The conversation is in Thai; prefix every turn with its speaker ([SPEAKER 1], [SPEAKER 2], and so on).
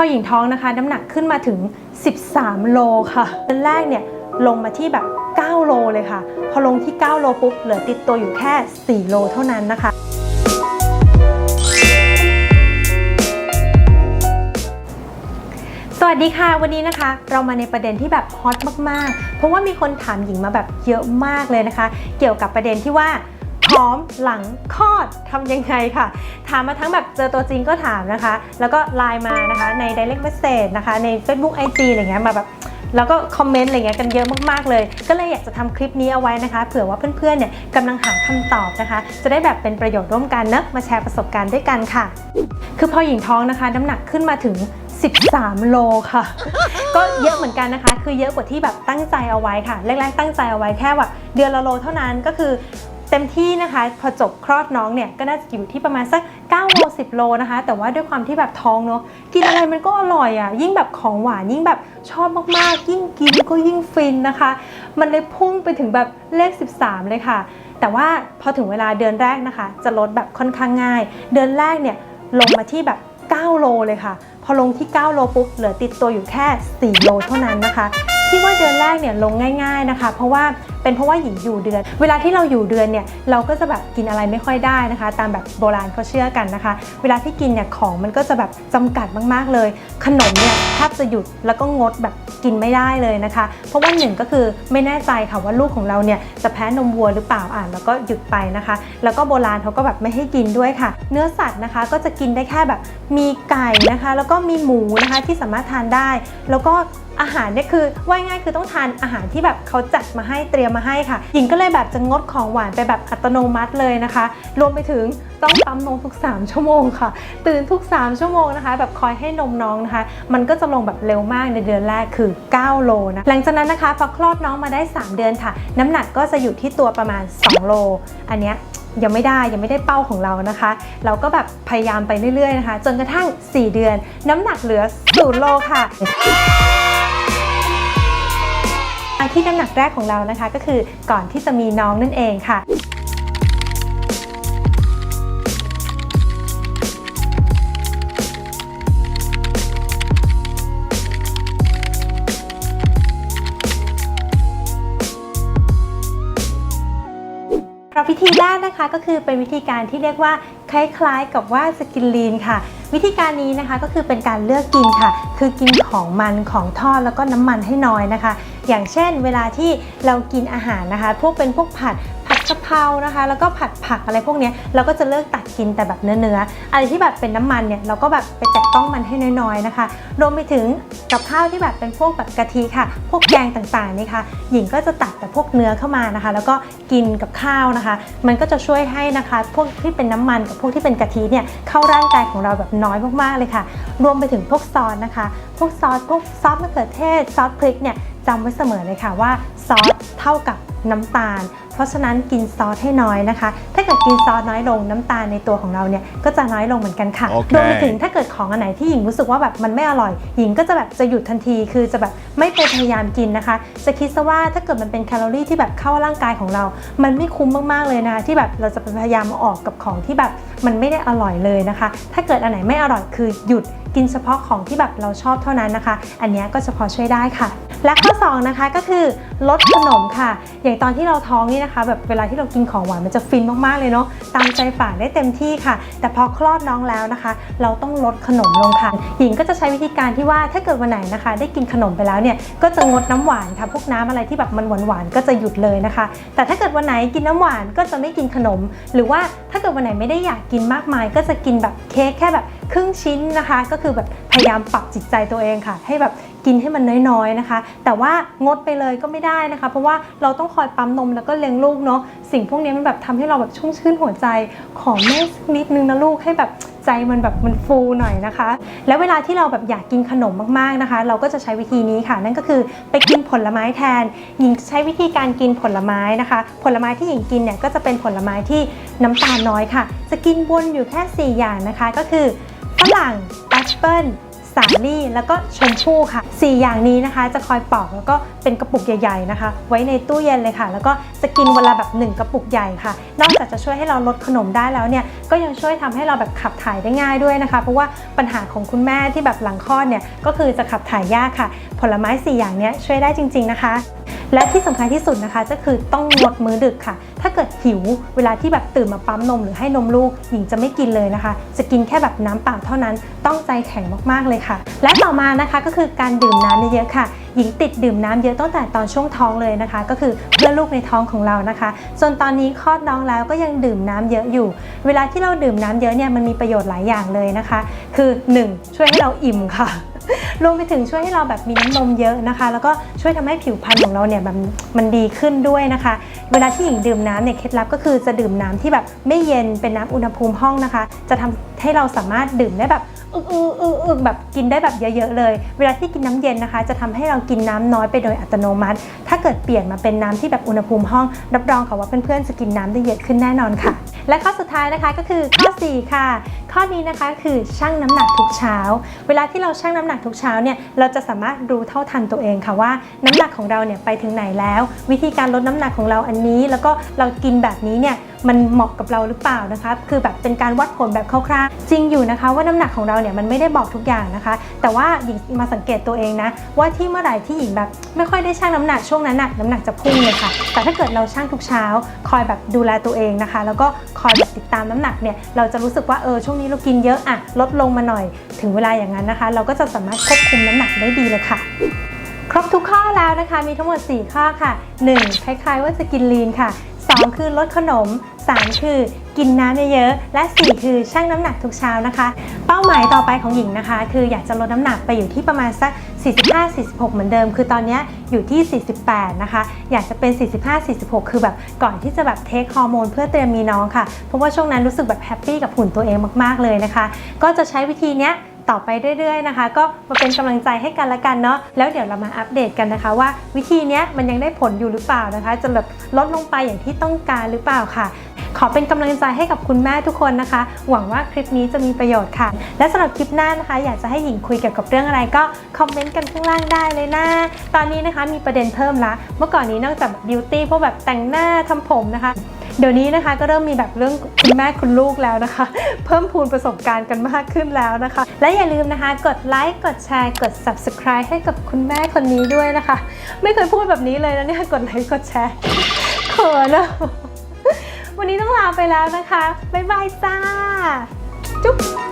[SPEAKER 1] พอหญิงท้องนะคะน้ำหนักขึ้นมาถึง 13 โลค่ะตอนแรกเนี่ยลงมาที่แบบ 9 โลเลยค่ะ พอลงที่ 9 โลปุ๊บเหลือติดตัวอยู่แค่ 4 โลเท่านั้นนะคะ สวัสดีค่ะวันนี้นะคะ เรามาในประเด็นที่แบบฮอตมากๆ เพราะว่ามีคนถามหญิงมาแบบเยอะมากเลยนะคะ เกี่ยวกับประเด็นที่ว่า พร้อมหลังคลอดทำยังไงค่ะ ถามมาทั้งแบบเจอตัวจริงก็ถามนะคะ แล้วก็ไลน์มานะคะใน direct message นะคะ ใน Facebook IG อะไรเงี้ยมาแบบแล้วก็คอมเมนต์อะไรเงี้ยกันเยอะมากๆเลย ก็เลยอยากจะทำคลิปนี้เอาไว้นะคะ เผื่อว่าเพื่อนๆเนี่ยกำลังหาคำตอบนะคะ จะได้แบบเป็นประโยชน์ร่วมกันเนะมาแชร์ประสบการณ์ด้วยกันค่ะ คือพอหญิงท้องนะคะ น้ำหนักขึ้นมาถึง 13 โลค่ะ ก็เยอะเหมือนกันนะคะ คือเยอะกว่าที่แบบตั้งใจเอาไว้ค่ะ แรกๆตั้งใจเอาไว้แค่แบบเดือนละโลเท่านั้นก็คือ เต็มที่นะคะ พอจบคลอดน้องเนี่ยก็น่าจะอยู่ที่ประมาณสัก9โล10 โลนะคะ แต่ว่าด้วยความที่แบบท้องเนาะกินอะไรมันก็อร่อยอะ่ะ ยิ่งแบบของหวานยิ่งแบบชอบมากๆ ยิ่งกินก็ยิ่งฟินนะคะ มันเลยพุ่งไปถึงแบบเลข 13 เลยค่ะ แต่ว่าพอถึงเวลาเดือนแรกนะคะ จะลดแบบค่อนข้างง่าย เดือนแรกเนี่ยลงมาที่แบบ 9 โลเลยค่ะ พอลงที่ 9 โลปุ๊บเหลือติดตัวอยู่แค่ 4 โลเท่านั้นนะคะที่ว่าเดือนแรกเนี่ยลงง่าย ๆนะคะ เพราะว่า เป็นเพราะว่าหญิงอยู่เดือน เวลาที่เราอยู่เดือนเนี่ยเราก็จะแบบกินอะไรไม่ค่อยได้นะคะ ตามแบบโบราณเขาเชื่อกันนะคะ เวลาที่กินเนี่ยของมันก็จะแบบจำกัดมากๆเลย ขนมเนี่ยแทบจะหยุดแล้วก็งดแบบกินไม่ได้เลยนะคะ เพราะว่าหนึ่งก็คือไม่แน่ใจค่ะว่าลูกของเราเนี่ยจะแพ้นมวัวหรือเปล่าอ่านแล้วก็หยุดไปนะคะ แล้วก็โบราณเขาก็แบบไม่ให้กินด้วยค่ะ เนื้อสัตว์นะคะก็จะกินได้แค่แบบมีไก่นะคะ แล้วก็มีหมูนะคะที่สามารถทานได้ แล้วก็ อาหารเนี่ยคือว่าง่ายคือต้องทานอาหารที่แบบเขาจัดมาให้เตรียมมาให้ค่ะ หญิงก็เลยแบบจะงดของหวานไปแบบอัตโนมัติเลยนะคะ รวมไปถึงต้องปั๊มนมทุก 3 ชั่วโมงค่ะ ตื่นทุก 3 ชั่วโมงนะคะ แบบคอยให้นมน้องนะคะ มันก็จะลงแบบเร็วมากในเดือนแรกคือ 9 โลนะ หลังจากนั้นนะคะพอคลอดน้องมาได้ 3 เดือนค่ะ น้ำหนักก็จะอยู่ที่ตัวประมาณ 2 โล อันเนี้ยยังไม่ได้ยังไม่ได้เป้าของเรานะคะ เราก็แบบพยายามไปเรื่อยๆนะคะ จนกระทั่ง 4 เดือน น้ำหนักเหลือ 0 โลค่ะ ที่น้ำหนักแรกของเรานะคะ ก็คือก่อนที่จะมีน้องนั่นเองค่ะ วิธีแรกนะคะก็คือเป็นวิธีการที่เรียกว่าคล้ายๆกับว่าสกินลีนค่ะ วิธีการนี้นะคะก็คือเป็นการเลือกกินค่ะ คือกินของมันของทอดแล้วก็น้ำมันให้น้อยนะคะ อย่างเช่น เวลาที่เรากินอาหารนะคะ พวกเป็นพวกผัดผัด กะเพรานะคะ แล้วก็ผัดผักอะไรพวกนี้เราก็จะเลือกตักกินแต่แบบเนื้อๆอะไรที่แบบเป็นน้ำมันเนี่ยเราก็แบบไปแตะต้องมันให้น้อยๆนะคะ รวมไปถึงกับข้าวที่แบบเป็นพวกแบบกะทิค่ะ พวกแกงต่างๆนี่ค่ะ หญิงก็จะตักแต่พวกเนื้อเข้ามานะคะ แล้วก็กินกับข้าวนะคะ มันก็จะช่วยให้นะคะ พวกที่เป็นน้ำมันกับพวกที่เป็นกะทิเนี่ยเข้าร่างกายของเราแบบน้อยมากๆเลยค่ะ รวมไปถึงพวกซอสนะคะ พวกซอสพวกซอสมะเขือเทศซอสพริกเนี่ยจำไว้เสมอเลยค่ะว่าซอสเท่ากับน้ำตาล เพราะฉะนั้นกินซอสให้น้อยนะคะ ถ้าเกิดกินซอสน้อยลงน้ำตาลในตัวของเราเนี่ยก็จะน้อยลงเหมือนกันค่ะ
[SPEAKER 2] โอเค
[SPEAKER 1] รวมไปถึงถ้าเกิดของอันไหนที่หญิงรู้สึกว่าแบบมันไม่อร่อย หญิงก็จะแบบจะหยุดทันที คือจะแบบไม่ไปพยายามกินนะคะ จะคิดซะว่าถ้าเกิดมันเป็นแคลอรี่ที่แบบเข้าร่างกายของเรา มันไม่คุ้มมากๆเลยนะคะที่แบบเราจะไปพยายามเอาออกกับของที่แบบมันไม่ได้อร่อยเลยนะคะ ถ้าเกิดอันไหนไม่อร่อยคือหยุดกินเฉพาะของที่แบบเราชอบเท่านั้นนะคะ อันเนี้ยก็จะพอช่วยได้ค่ะ และข้อสองนะคะก็คือลดขนมค่ะ อย่างตอนที่เราท้องนี่นะคะคะ แบบเวลาที่เรากินของหวานมันจะฟินมากๆเลยเนาะตามใจปากได้เต็มที่ค่ะ แต่พอคลอดน้องแล้วนะคะ เราต้องลดขนมลงค่ะหญิงก็จะใช้วิธีการที่ว่าถ้าเกิดวันไหนนะคะ ได้กินขนมไปแล้วเนี่ยก็จะงดน้ำหวานค่ะพวกน้ำอะไรที่แบบมันหวานๆก็จะหยุดเลยนะคะ แต่ถ้าเกิดวันไหนกินน้ำหวานก็จะไม่กินขนม หรือว่าถ้าเกิดวันไหนไม่ได้อยากกินมากมาย ก็จะกินแบบเค้กแค่แบบครึ่งชิ้นนะคะ ก็คือแบบพยายามปรับจิตใจตัวเองค่ะ ให้แบบ กินให้มันน้อยๆนะคะ แต่ว่างดไปเลยก็ไม่ได้นะคะ เพราะว่าเราต้องคอยปั๊มนมแล้วก็เลี้ยงลูกเนาะสิ่งพวกนี้มันแบบทำให้เราแบบชุ่มชื่นหัวใจ ขอแม่นิดนึงนะลูกให้แบบใจมันแบบมันฟูหน่อยนะคะ แล้วเวลาที่เราแบบอยากกินขนมมากๆนะคะ เราก็จะใช้วิธีนี้ค่ะ นั่นก็คือไปกินผลไม้แทน หญิงใช้วิธีการกินผลไม้นะคะ ผลไม้ที่หญิงกินเนี่ยก็จะเป็นผลไม้ที่น้ำตาลน้อยค่ะ จะกินวนอยู่แค่ 4 อย่างนะคะ ก็คือฝรั่งแอปเปิ้ล สาลี่แล้วก็ชมพู่ค่ะ 4 อย่างนี้นะคะ จะคอยปอกแล้วก็เป็นกระปุกใหญ่ ๆนะคะ ไว้ในตู้เย็นเลยค่ะ แล้วก็จะกินวันละแบบ 1 กระปุกใหญ่ค่ะ นอกจากจะช่วยให้เราลดขนมได้แล้วเนี่ยก็ยังช่วยทำให้เราแบบขับถ่ายได้ง่ายด้วยนะคะ เพราะว่าปัญหาของคุณแม่ที่แบบหลังคลอดเนี่ยก็คือจะขับถ่ายยากค่ะ ผลไม้ 4 อย่างนี้ช่วยได้จริง ๆนะคะ และที่สำคัญที่สุดนะคะ ก็คือต้องงดมื้อดึกค่ะ ถ้าเกิดหิวเวลาที่แบบตื่นมาปั๊มนมหรือให้นมลูกหญิงจะไม่กินเลยนะคะ จะกินแค่แบบน้ำเปล่าเท่านั้น ต้องใจแข็งมากๆเลยค่ะ และต่อมานะคะก็คือการดื่มน้ำเยอะๆค่ะ หญิงติดดื่มน้ำเยอะตั้งแต่ตอนช่วงท้องเลยนะคะ ก็คือเพื่อลูกในท้องของเรานะคะส่วนตอนนี้คลอดน้องแล้วก็ยังดื่มน้ำเยอะอยู่ เวลาที่เราดื่มน้ำเยอะเนี่ยมันมีประโยชน์หลายอย่างเลยนะคะ คือ 1. ช่วยให้เราอิ่มค่ะ รวมไปถึงช่วยให้เราแบบมีน้ำนมเยอะนะคะ แล้วก็ช่วยทำให้ผิวพรรณของเราเนี่ยมันมันดีขึ้นด้วยนะคะ เวลาที่หญิงดื่มน้ำเนี่ยเคล็ดลับก็คือจะดื่มน้ำที่แบบไม่เย็นเป็นน้ำอุณหภูมิห้องนะคะ จะทำให้เราสามารถดื่มได้แบบอึกอึกอึกอึกแบบกินได้แบบเยอะๆเลย เวลาที่กินน้ำเย็นนะคะ จะทำให้เรากินน้ำน้อยไปโดยอัตโนมัติ ถ้าเกิดเปลี่ยนมาเป็นน้ำที่แบบอุณหภูมิห้อง รับรองค่ะว่าเพื่อนๆจะกินน้ำได้เยอะขึ้นแน่นอนค่ะ และข้อสุดท้ายนะคะก็คือข้อ 4 ค่ะ ข้อนี้นะคะคือชั่งน้ำหนักทุกเช้า เวลาที่เราชั่งน้ำหนักทุกเช้าเนี่ยเราจะสามารถรู้เท่าทันตัวเองค่ะว่าน้ำหนักของเราเนี่ยไปถึงไหนแล้ว วิธีการลดน้ำหนักของเราอันนี้ แล้วก็เรากินแบบนี้เนี่ย มันเหมาะกับเราหรือเปล่านะคะคือแบบเป็นการวัดผลแบบคร่าวๆจริงอยู่นะคะ ว่าน้ำหนักของเราเนี่ยมันไม่ได้บอกทุกอย่างนะคะ แต่ว่าหญิงมาสังเกตตัวเองนะว่าที่เมื่อไหร่ที่หญิงแบบไม่ค่อยได้ชั่งน้ำหนักช่วงนั้นน่ะน้ำหนักจะพุ่งเลยค่ะ แต่ถ้าเกิดเราชั่งทุกเช้า คอยแบบดูแลตัวเองนะคะ แล้วก็คอยแบบติดตามน้ำหนักเนี่ยเราจะรู้สึกว่าเออช่วงนี้เรากินเยอะอะลดลงมาหน่อยถึงเวลาอย่างนั้นนะคะ เราก็จะสามารถควบคุมน้ำหนักได้ดีเลยค่ะครบทุกข้อแล้วนะคะมีทั้งหมด 4 ข้อค่ะ 1. คล้ายๆว่าจะกินลีนค่ะ 2 คือลดขนม 3 คือกินน้ำเยอะๆและ 4 คือชั่งน้ำหนักทุกเช้านะคะ เป้าหมายต่อไปของหญิงนะคะ คืออยากจะลดน้ำหนักไปอยู่ที่ประมาณสัก 45-46 เหมือนเดิม คือตอนนี้อยู่ที่ 48 นะคะ อยากจะเป็น 45-46 คือแบบก่อนที่จะแบบเทคฮอร์โมนเพื่อเตรียมมีน้องค่ะ เพราะว่าช่วงนั้นรู้สึกแบบแฮปปี้กับหุ่นตัวเองมากๆเลยนะคะ ก็จะใช้วิธีเนี้ย ต่อไปเรื่อยๆนะคะ ก็มาเป็นกำลังใจให้กันละกันเนาะแล้วเดี๋ยวเรามาอัปเดตกันนะคะ ว่าวิธีนี้มันยังได้ผลอยู่หรือเปล่านะคะจะแบบลดลงไปอย่างที่ต้องการหรือเปล่าค่ะ ขอเป็นกำลังใจให้กับคุณแม่ทุกคนนะคะ หวังว่าคลิปนี้จะมีประโยชน์ค่ะ และสำหรับคลิปหน้านะคะ อยากจะให้หญิงคุยเกี่ยวกับเรื่องอะไรก็คอมเมนต์กันข้างล่างได้เลยนะ ตอนนี้นะคะมีประเด็นเพิ่มละ เมื่อก่อนนี้นอกจากบิวตี้พวกแบบแต่งหน้าทำผมนะคะเดี๋ยวนี้นะคะก็เริ่มมีแบบเรื่องคุณแม่คุณลูกแล้วนะคะ เพิ่มพูนประสบการณ์กันมากขึ้นแล้วนะคะ และอย่าลืมนะคะ กดไลค์กดแชร์กด subscribe ให้กับคุณแม่คนนี้ด้วยนะคะ ไม่เคยพูดแบบนี้เลยนะเนี่ยกดไลค์กดแชร์เขินอะ วันนี้ต้องลาไปแล้วนะคะ บ๊ายบายจ้า จุ๊บ